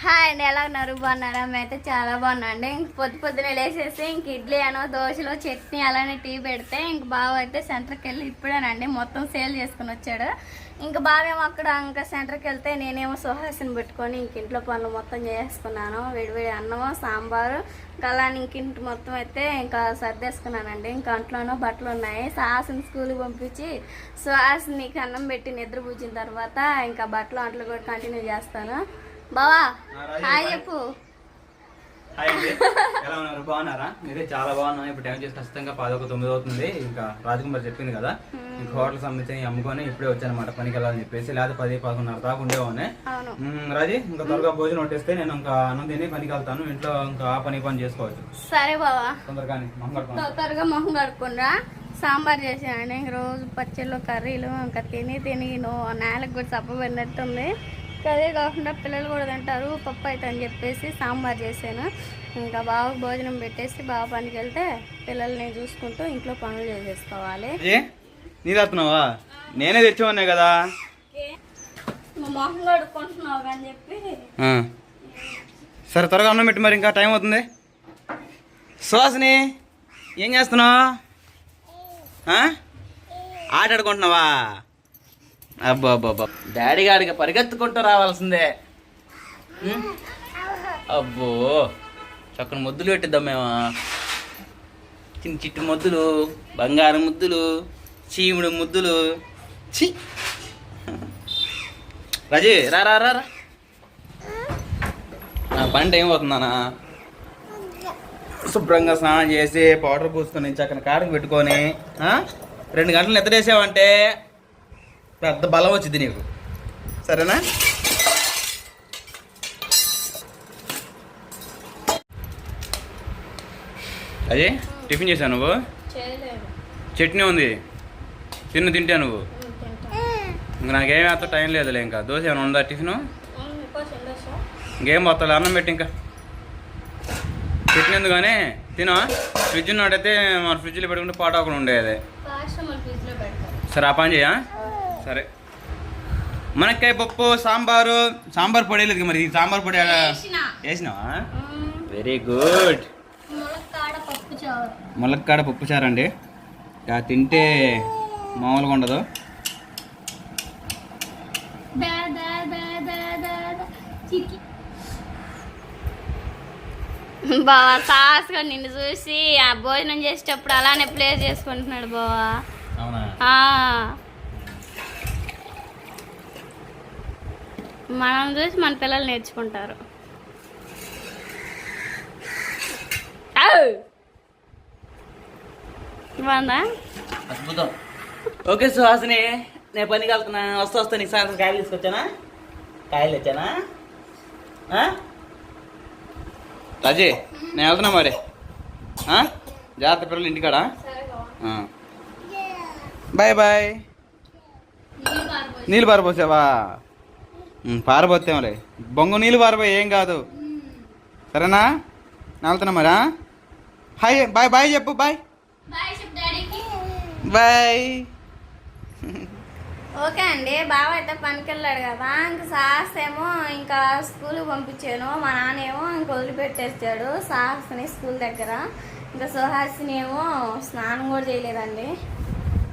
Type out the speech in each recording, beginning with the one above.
Hi అండి ఎలా ఉన్నారు? బాగున్నారా? మేమైతే చాలా బాగున్నాం అండి. ఇంక పొద్దు పొద్దున లేసేసి ఇంక ఇడ్లీ అనో దోశలో చట్నీ అలానే టీ పెడితే ఇంక బావ అయితే సెంటర్కి వెళ్ళి ఇప్పుడేనండి మొత్తం సేల్ చేసుకుని వచ్చాడు. ఇంక బావేమో అక్కడ ఇంకా సెంటర్కి వెళ్తే నేనేమో సుహాసిని పెట్టుకొని ఇంక ఇంట్లో పనులు మొత్తం చేసుకున్నాను విడివిడి అన్నము సాంబారు ఇంకా అలానే ఇంక ఇంటి మొత్తం అయితే ఇంకా సర్దేసుకున్నానండి. ఇంకా అంట్లోనో బట్టలు ఉన్నాయి. సుహాసిని స్కూల్కి పంపించి సుహాసిని అన్నం పెట్టి నిద్ర పూచిన తర్వాత ఇంకా బట్టలు అంట్లు కూడా కంటిన్యూ చేస్తాను. బావా హాయ్ చెప్పు. హాయ్ అండి. ఎలా ఉన్నారు? బాగున్నారా? మీరే చాలా బాగున్నాం. ఇప్పుడు టైం చేసి ఖచ్చితంగా పదొక తొమ్మిది అవుతుంది. ఇంకా రాజకుమార్ చెప్పింది కదా. ఇంకా హోటల్ సంబంధించి అమ్ముకొని ఇప్పుడే వచ్చానమాట పనికి వెళ్ళాలని చెప్పేసి. లేదా పది పదకొండున్నర దాకా ఉండేవానే రాజీ ఇంకా త్వరగా భోజనం వడ్డిస్తే నేను ఇంకా అన్నం తిని పనికి వెళ్తాను ఇంట్లో ఇంకా ఆ పని పని చేసుకోవచ్చు. సరే బావా. తొందరగానే మొహం త్వరగా మొహం కడుక్కుండా సాంబార్ చేసానండి ఇంక రోజు పచ్చళ్ళు కర్రీలు ఇంకా తిని తిని నేలకు కూడా చప్పబడినట్టుంది అదే కాకుండా పిల్లలు కూడా తింటారు పప్పు అయితే అని చెప్పేసి సాంబార్ చేశాను. ఇంకా బాగా భోజనం పెట్టేసి బాగా పనికి వెళ్తే పిల్లల్ని చూసుకుంటూ ఇంట్లో పనులు చేసేసుకోవాలి. నీళ్ళు వస్తున్నావా నేనే తెచ్చేవాడినే కదా? నువ్వు మొహం కడుక్కుంటున్నావు అని చెప్పి. సరే త్వరగా అన్నం పెట్టి మరి ఇంకా టైం అవుతుంది. సుహాసిని ఏం చేస్తున్నావు? ఆట ఆడుకుంటున్నావా? అబ్బా అబ్బా డాడీ గారికి పరిగెత్తుకుంటూ రావాల్సిందే. అబ్బో. చక్కని ముద్దులు పెట్టిద్దాం మేము. చిన్న చిట్టి ముద్దులు బంగారం ముద్దులు చీముడు ముద్దులు. చి రజీ రా రా రా రా. నా బండి ఏమవుతుందనా శుభ్రంగా స్నానం చేసి పౌడర్ పూసుకొని చక్కని కాడకు పెట్టుకొని రెండు గంటలు నిద్రేసావంటే పెద్ద బలం వచ్చింది నీకు. సరేనా? అదే టిఫిన్ చేశావు నువ్వు? చట్నీ ఉంది. తిన్ను తింటా నువ్వు. ఇంక నాకేమీ అంత టైం లేదులే ఇంకా. దోశ ఏమైనా ఉందా టిఫిను? ఇంకేం పోతాలి అన్నం పెట్టి ఇంకా. పెట్టినందు కానీ తినా ఫ్రిడ్జ్ ఉన్నట్టయితే మన ఫ్రిడ్జ్లో పెట్టుకుంటే పాటాకుండా ఉండేది. ఫ్రిడ్జ్లో పెడతారు సరే ఆ పని చేయా సరే. మనక్కాయ పప్పు సాంబారు సాంబార్ పొడి లేదు మరి? సాంబార్ పొడి. వేసినావా? వెరీ గుడ్ ములక్కాడ పప్పు చారు. ములక్కాడ పప్పు చారు అండి. ఇక తింటే మామూలుగా ఉండదు. బావా సాస్గా నిన్ను చూసి ఆ భోజనం చేసేటప్పుడు అలానే ప్లే చేసుకుంటున్నాడు బావా. అవునా? మనం చూసి మన పిల్లలు నేర్చుకుంటారు. బాగుందా? అద్భుతం. ఓకే సుహాసిని నేను పనికి వెళ్తున్నా వస్తా వస్తా నీకు సాయంత్రం కాయలు తీసుకొచ్చానా? కాయలు తెచ్చానా? రాజీ నేను వెళ్తున్నా మరి. జాగ్రత్త పిల్లలు ఇంటికాడ? Bye bye. నీళ్ళు పారిపోసావా పారబోతేమలే బొంగు నీళ్ళు పారబోయి ఏం కాదు. సరేనా? నేను వెళ్తున్నా మరి? హాయ్ బాయ్ బాయ్ చెప్పు బాయ్ బాయ్ ఓకే అండి బావ అయితే పనికి వెళ్ళాడు కదా. ఇంకా సాహస్ ఏమో ఇంకా స్కూల్కి పంపించాను. మా నాన్న ఏమో ఇంక వదిలిపెట్టేస్తాడు సాహస్ని స్కూల్ దగ్గర. ఇంకా సుహాసిని ఏమో స్నానం కూడా చేయలేదండి.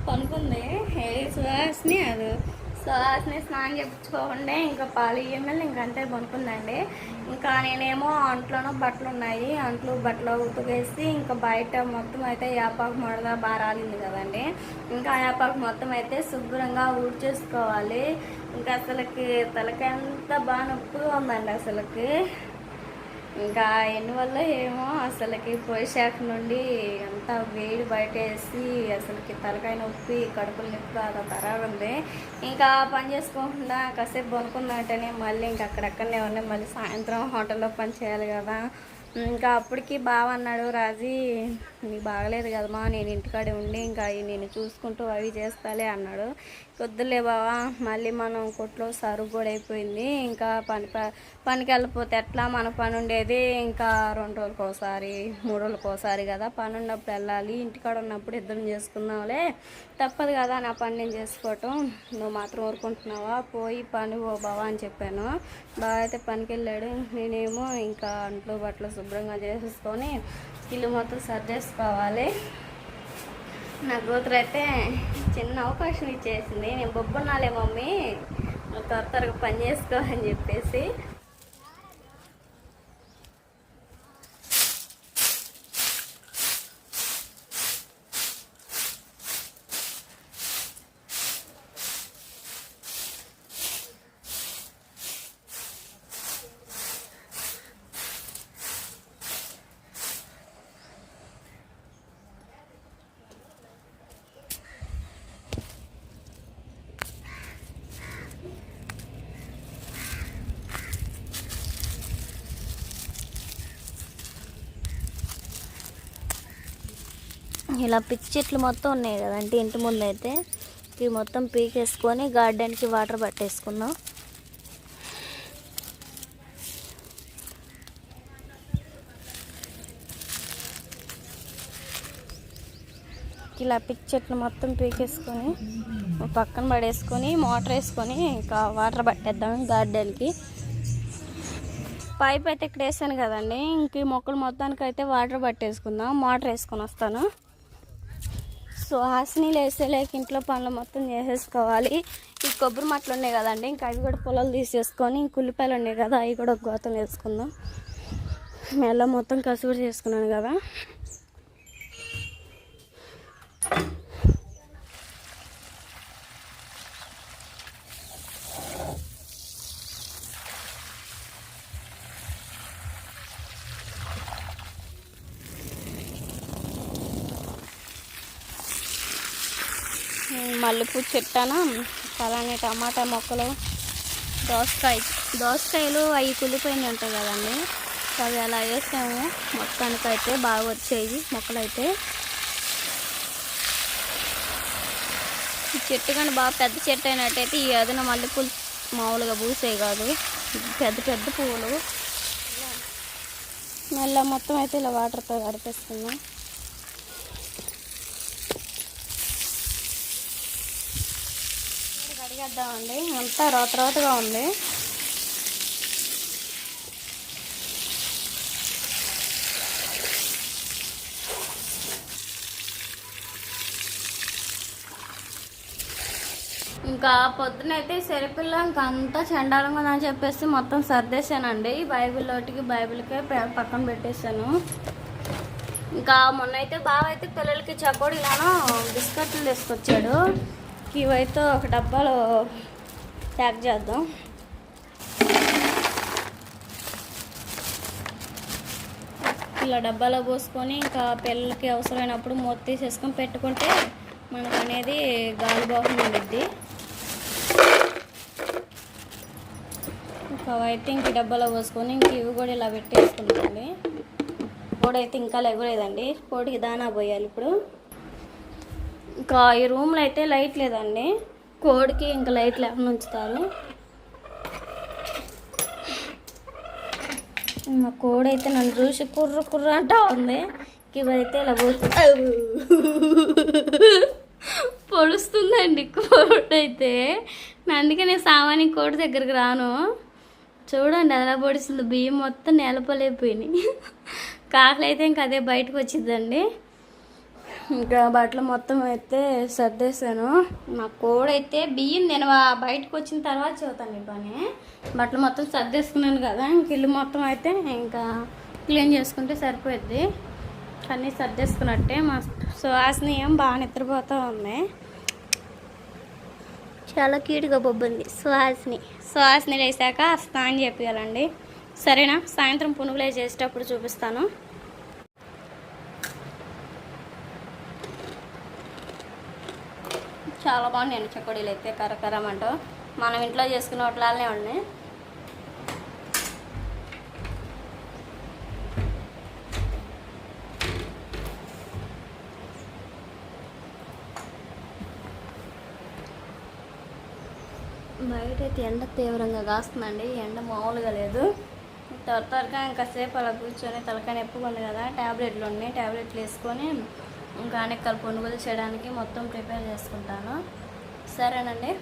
పనుకుంది. ఏ సుహాసిని? అది. సుహాసిని స్నానం చేయించుకోకుండా ఇంకా పాలు ఇయ్యమని ఇంకా అంతే పనుకుందండి ఇంకా నేనేమో అంట్లోనూ బట్టలు ఉన్నాయి. అంట్లు బట్టలు ఉతుకేసి ఇంకా బయట మొత్తం అయితే యాపాకు మడద బారాలింది రాలింది కదండి. ఇంకా యాపాకు మొత్తం అయితే శుభ్రంగా ఊడ్చేసుకోవాలి. ఇంకా అసలుకి తలకాయ బాగా నొప్పిగా ఉందండి అసలుకి. ఇంకా ఎన్నివల్ల ఏమో అసలుకి పోయిశాఖ నుండి అంతా వేడి బయట వేసి అసలుకి తలకాయ నొప్పి కడుపులు నొప్పి అలా తరారు ఉంది. ఇంకా పని చేసుకోకుండా కాసేపు కొనుక్కుందంటేనే మళ్ళీ ఇంకా అక్కడక్కడనే ఉన్నాయి మళ్ళీ సాయంత్రం హోటల్లో పని చేయాలి కదా. ఇంకా అప్పటికి బావ అన్నాడు రాజీ నీకు బాగలేదు కదమ్మా నేను ఇంటికాడే ఉండి ఇంకా నేను చూసుకుంటూ అవి చేస్తాలే అన్నాడు. వద్దులే బావా మళ్ళీ మనం కొట్లో సరుకు కూడా అయిపోయింది. ఇంకా పని పనికి వెళ్ళిపోతే ఎట్లా? మన పని ఉండేది ఇంకా రెండు రోజులకు ఒకసారి మూడు రోజులకు ఒకసారి కదా. పని ఉన్నప్పుడు వెళ్ళాలి. ఇంటికాడ ఉన్నప్పుడు ఇద్దరం చేసుకుందాంలే. తప్పదు కదా నా పని నేను చేసుకోవటం. నువ్వు మాత్రం ఊరుకుంటున్నావా? పోయి పని ఓ బావా అని చెప్పాను. బావ అయితే పనికి వెళ్ళాడు. నేనేమో ఇంకా అంట్లు బట్టలు శుభ్రంగా చేసేసుకొని ఇల్లు మొత్తం సర్దేసుకోవాలి. నా కూతురు అయితే చిన్న అవకాశం ఇచ్చేసింది. నేను బొబ్బున్నాలే మమ్మీ. త్వర త్వరగా పని చేసుకోవాలని చెప్పేసి. ఇలా పిచ్చి చెట్లు మొత్తం ఉన్నాయి కదంటే ఇంటి ముందు అయితే ఇవి మొత్తం పీకేసుకొని గార్డెన్కి వాటర్ పట్టేసుకుందాం ఇలా పిచ్చి చెట్లు మొత్తం పీకేసుకొని పక్కన పడేసుకొని మోటార్ వేసుకొని ఇంకా వాటర్ పట్టేద్దాం గార్డెన్కి. పైప్ అయితే ఇక్కడ వేసాను కదండి. ఇంక మొక్కలు మొత్తానికి అయితే వాటర్ పట్టేసుకుందాం. మోటార్ వేసుకొని వస్తాను. సో హాసినీలు వేసేలేక ఇంట్లో పనులు మొత్తం చేసేసుకోవాలి. ఈ కొబ్బరి మట్టలు ఉన్నాయి కదండి ఇంకా అవి కూడా పొలాలు తీసేసుకొని ఇంక ఉల్లిపాయలు ఉన్నాయి కదా అవి కూడా ఒక గోతం వేసుకుందాం. మెల్ల మొత్తం కసుగుడు చేసుకున్నాను కదా. మల్లెపూ చెట్టాన? అలానే టమాటా మొక్కలు దోసకాయ. దోసకాయలు అవి కులిపోయినాయి ఉంటాయి కదండి. అవి అలా వేసాము. మొత్తానికి అయితే బాగా వచ్చాయి మొక్కలు అయితే ఈ చెట్టు కానీ బాగా పెద్ద చెట్టు అయినట్టయితే ఈ అదన మల్లెపూలు మామూలుగా పూసాయి కాదు. పెద్ద పెద్ద పువ్వులు మళ్ళీ మొత్తం అయితే ఇలా వాటర్తో గడిపేస్తున్నాం కడిగేద్దామండి అంతా రోత రోతగా ఉంది. ఇంకా పొద్దునైతే సెరిపిల్ల ఇంకా అంతా చండాలంగా ఉందని చెప్పేసి మొత్తం సర్దేశానండి. బైబిల్లోటికి బైబిల్కే పక్కన పెట్టేశాను. ఇంకా మొన్న అయితే బావ అయితే పిల్లలకి చకోడీలను బిస్కెట్లు తీసుకొచ్చాడు. ఇవైతే ఒక డబ్బాలో ప్యాక్ చేద్దాం. ఇలా డబ్బాలో పోసుకొని ఇంకా పిల్లలకి అవసరమైనప్పుడు మూత తీసేసుకొని పెట్టుకుంటే మనకు అనేది గాలి బాహం ఉండిద్ది. ఇంకా అయితే ఇంక డబ్బాలో పోసుకొని ఇంక ఇవి కూడా ఇలా పెట్టేసుకుంటుంది కోడైతే అయితే ఇంకా లేవలేదండి కోడికి దానా పోయాలి ఇప్పుడు. ఇంకా ఈ రూమ్లో అయితే లైట్ లేదండి. కోడికి ఇంకా లైట్ లేకుండా ఉంచుతారు. మా కోడి అయితే నన్ను చూసి కుర్ర కుర్ర అంటా ఉంది. ఇవైతే ఇలా పోతు పొడుస్తుందండి కోడి అయితే. అందుకే నేను సామాన్య కోడి దగ్గరికి రాను. చూడండి ఎలా పొడిస్తుంది. బియ్యం మొత్తం నేలపలేకపోయినాయి కాకలు అయితే ఇంకా అదే బయటకు వచ్చిందండి. ఇంకా బట్టలు మొత్తం అయితే సర్దేశాను. మా కోడైతే బియ్యం. నేను ఆ బయటకు వచ్చిన తర్వాత చదువుతాను ఈ పని. బట్టలు మొత్తం సర్దేసుకున్నాను కదా ఇంక ఇల్లు మొత్తం అయితే ఇంకా క్లీన్ చేసుకుంటే సరిపోద్ది అన్నీ సర్దేసుకున్నట్టే మా సువాసన ఏం బాగా నిద్రపోతూ ఉంది. చాలా క్యూట్గా బొబ్బుంది. సుహాసిని సుహాసిని వేసాక స్నానం చేపియాలండి. సరేనా? సాయంత్రం పునుగులే చేసేటప్పుడు చూపిస్తాను. చాలా బాగున్నాయండి చెకోడీలు అయితే కరకరమంటూ మనం ఇంట్లో చేసుకున్న వాటిలానే ఉన్నాయి. బయట అయితే ఎండ తీవ్రంగా కాస్తుందండి. ఎండ మామూలుగా లేదు. త్వర త్వరగా ఇంకాసేపు అలా కూర్చొని తలకాయ నొప్పిగా ఉంది కదా. ట్యాబ్లెట్లు ఉన్నాయి. ట్యాబ్లెట్లు వేసుకొని ఇంకా అనేకలు కొనుగోలు చేయడానికి మొత్తం ప్రిపేర్ చేసుకుంటాను. సరేనండి.